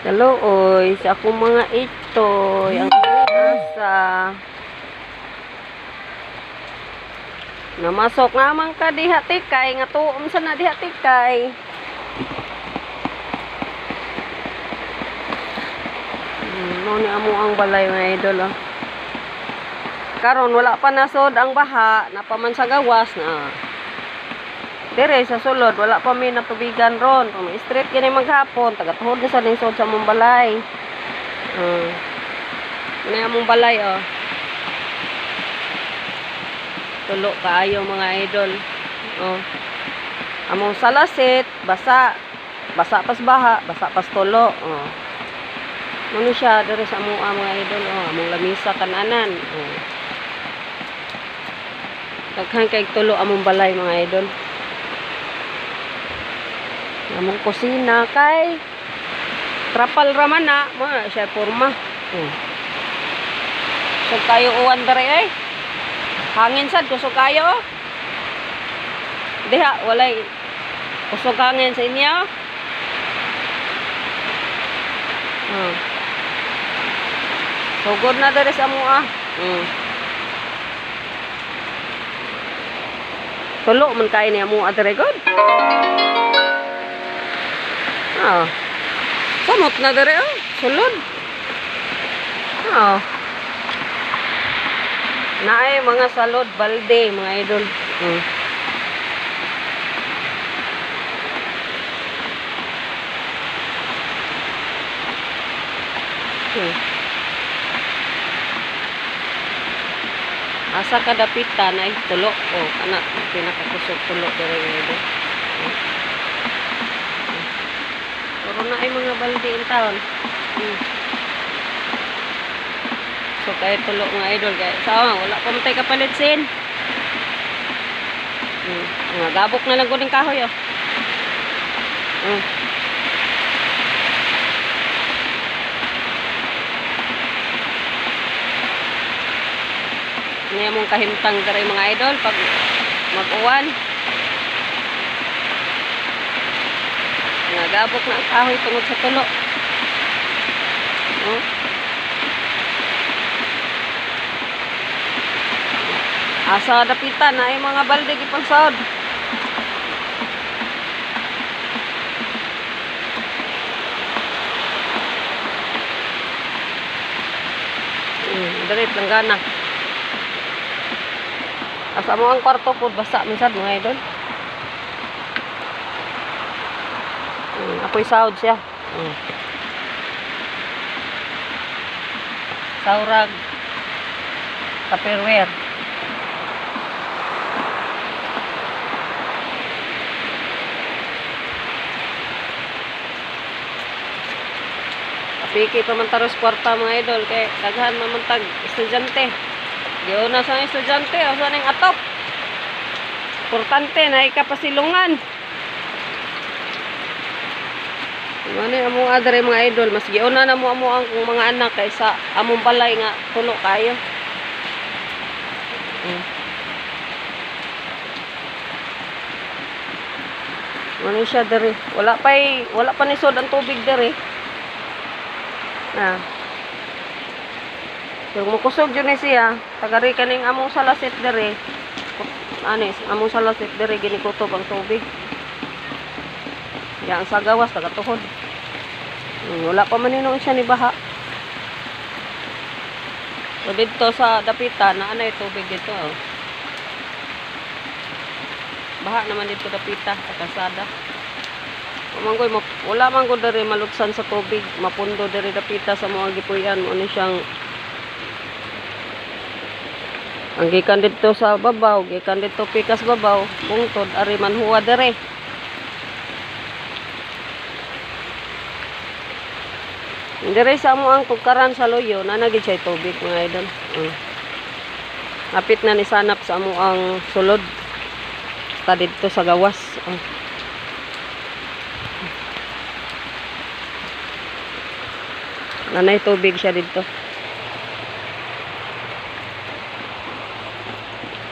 Hello, oy. Sa akong mga ito, ang asa. Namasok naman ka diha tikay, nga tuom sa na diha tikay. Mo ni amo ang balay mga idol, oh. Karon wala pa nasod ang baha, napaman sa gawas na. Dire sa sulod, wala pa mi natubigan ron. Kung street gani maghapon, taga-tuhod na sa lingsod sa mong balay. Uh, na among balay, oh. Tulo kaayo mga idol. Oh. Among salasit, basa. Basa pas baha, basa pas tulo. Oh. Ano siya, dire sa among ah, mga idol, oh. Among lamisa kananan. Oh. Daghan kay tulo among balay mga idol. Among kusina kay trapal raman na mo na siya porma. Hmm. So kayo uwan dere ay. Hangin sad kusog kayo. oh. Diha walay kusog hangin sa inyo. Hmm. Sugod na dere sa mo ah. Hmm. Tulo man kay niya mo adre god. Ah. Samot na dere oh. Sulod. Ah. Naay mga salod balde mga idol. Mm. Hmm. Asa kadapitan ay tulo oh kana pinakakusog tulo dere idol. Hmm. Puro na ay mga balde in town. Hmm. So kaya tulo nga idol kaya sa wala pa man tay kapalit sin. Hmm. Nga gabok na lang ko ng kahoy oh. Hmm. Ngayon mong kahimtang dere mga idol pag mag-uwan. Nagabok na ang kahoy tungod sa tulo. Oh. Asa dapitan na ay mga balde gipansod. Hmm, dali langgana. Asa mo ang kwarto po basa minsan mga idol. Apoy sahod siya. Hmm. Saurag. Tupperware. Piki pa man taros kwarta mga idol kay daghan man man tag estudyante. Diyo na sa estudyante o sa ning atop. Importante na ikapasilungan. Ano amo adre mga idol mas giuna na mo amo ang mga anak kaysa among balay nga tulo kayo. Hmm. Ano siya dere? Wala pa wala pa ni sod ang tubig dere. Na. Yung mukusog yun siya, tagari kaning among salasit dere. Anis, among salasit dere ginikutob ang tubig. Yan sa gawas tagatuhod. Wala pa man siya ni baha. So dito sa dapitan, na ano tubig dito. Oh. Baha naman dito dapita sa kalsada. Manggoy, wala man ko dere malutsan sa tubig, mapundo dere dapita sa mga gipuyan ni siyang ang gikan dito sa babaw, gikan dito pikas babaw, bungtod ari man huwa dere. Dire sa mo ang tukaran sa loyo, na nagid siya tubig mga idol. Uh. Napit na ni sanap sa mo ang sulod. Ta dito sa gawas. Uh. Nanay tubig siya dito.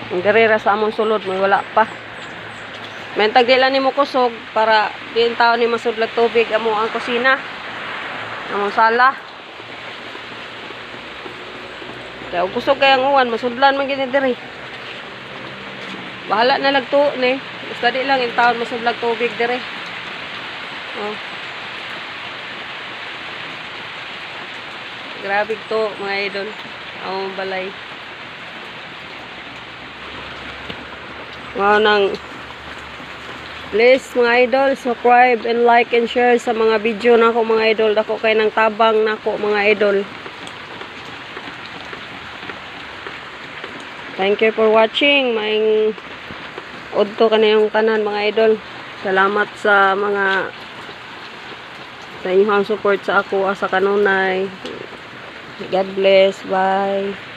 Ang garera sa among sulod may wala pa. May tagdila ni mo kusog para diin tao ni masudlag tubig amo ang kusina. Among sala. Kaya gusto kayang uwan, masudlan man gini diri. Bahala na lagto ni. Basta di lang in taon masudlag tubig diri. Oh. Grabe to mga idol. Ang balay. Mga nang Please mga idol, subscribe and like and share sa mga video nako mga idol. Dako kay nang tabang nako mga idol. Thank you for watching. Maing udto kanayong tanan mga idol. Salamat sa mga sa inyong support sa ako sa kanunay. God bless. Bye.